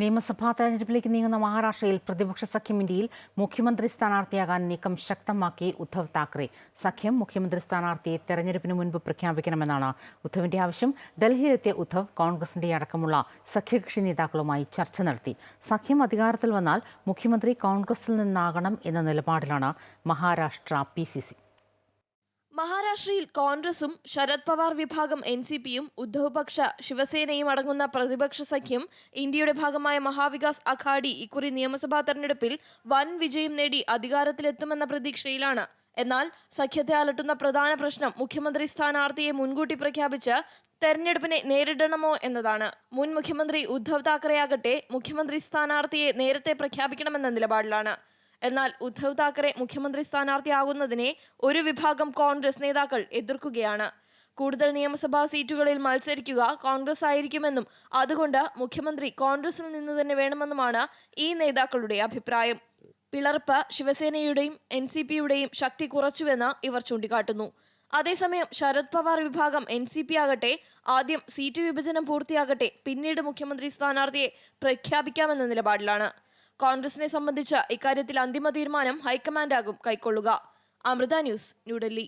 നിയമസഭാ തെരഞ്ഞെടുപ്പിലേക്ക് നീങ്ങുന്ന മഹാരാഷ്ട്രയിൽ പ്രതിപക്ഷ സഖ്യം ഇന്ത്യയിൽ മുഖ്യമന്ത്രി സ്ഥാനാർത്ഥിയാകാൻ നീക്കം ശക്തമാക്കി ഉദ്ധവ് താക്കറെ. സഖ്യം മുഖ്യമന്ത്രി സ്ഥാനാർത്ഥിയെ തെരഞ്ഞെടുപ്പിന് മുൻപ് പ്രഖ്യാപിക്കണമെന്നാണ് ഉദ്ധവിന്റെ ആവശ്യം. ഡൽഹിയിലെത്തിയ ഉദ്ധവ് കോൺഗ്രസിന്റെ അടക്കമുള്ള സഖ്യകക്ഷി നേതാക്കളുമായി ചർച്ച നടത്തി. സഖ്യം അധികാരത്തിൽ വന്നാൽ മുഖ്യമന്ത്രി കോൺഗ്രസിൽ നിന്നാകണം എന്ന നിലപാടിലാണ് മഹാരാഷ്ട്ര പി സി സി. മഹാരാഷ്ട്രയിൽ കോൺഗ്രസും ശരത് പവാർ വിഭാഗം എൻ സി പിയും ഉദ്ധവ് പക്ഷ ശിവസേനയും അടങ്ങുന്ന പ്രതിപക്ഷ സഖ്യം ഇന്ത്യയുടെ ഭാഗമായ മഹാവികാസ് അഘാഡി ഇക്കുറി നിയമസഭാ തെരഞ്ഞെടുപ്പിൽ വൻ വിജയം നേടി അധികാരത്തിലെത്തുമെന്ന പ്രതീക്ഷയിലാണ്. എന്നാൽ സഖ്യത്തെ അലട്ടുന്ന പ്രധാന പ്രശ്നം മുഖ്യമന്ത്രി സ്ഥാനാർത്ഥിയെ മുൻകൂട്ടി പ്രഖ്യാപിച്ച് തെരഞ്ഞെടുപ്പിനെ നേരിടണമോ എന്നതാണ്. മുൻ മുഖ്യമന്ത്രി ഉദ്ധവ് താക്കറെ ആകട്ടെ മുഖ്യമന്ത്രി സ്ഥാനാർത്ഥിയെ നേരത്തെ പ്രഖ്യാപിക്കണമെന്ന നിലപാടിലാണ്. എന്നാൽ ഉദ്ധവ് താക്കറെ മുഖ്യമന്ത്രി സ്ഥാനാർത്ഥിയാകുന്നതിനെ ഒരു വിഭാഗം കോൺഗ്രസ് നേതാക്കൾ എതിർക്കുകയാണ്. കൂടുതൽ നിയമസഭാ സീറ്റുകളിൽ മത്സരിക്കുക കോൺഗ്രസ് ആയിരിക്കുമെന്നും അതുകൊണ്ട് മുഖ്യമന്ത്രി കോൺഗ്രസിൽ നിന്ന് തന്നെ വേണമെന്നുമാണ് ഈ നേതാക്കളുടെ അഭിപ്രായം. പിളർപ്പ് ശിവസേനയുടെയും എൻ സി പിയുടെയും ശക്തി കുറച്ചുവെന്ന് ഇവർ ചൂണ്ടിക്കാട്ടുന്നു. അതേസമയം ശരത് പവാർ വിഭാഗം എൻ സി പി ആകട്ടെ ആദ്യം സീറ്റ് വിഭജനം പൂർത്തിയാകട്ടെ പിന്നീട് മുഖ്യമന്ത്രി സ്ഥാനാർത്ഥിയെ പ്രഖ്യാപിക്കാമെന്ന നിലപാടിലാണ്. കോൺഗ്രസിനെ സംബന്ധിച്ച് ഇക്കാര്യത്തിൽ അന്തിമ തീരുമാനം ഹൈക്കമാൻഡാകും കൈക്കൊള്ളുക. അമൃത ന്യൂസ് ന്യൂഡൽഹി.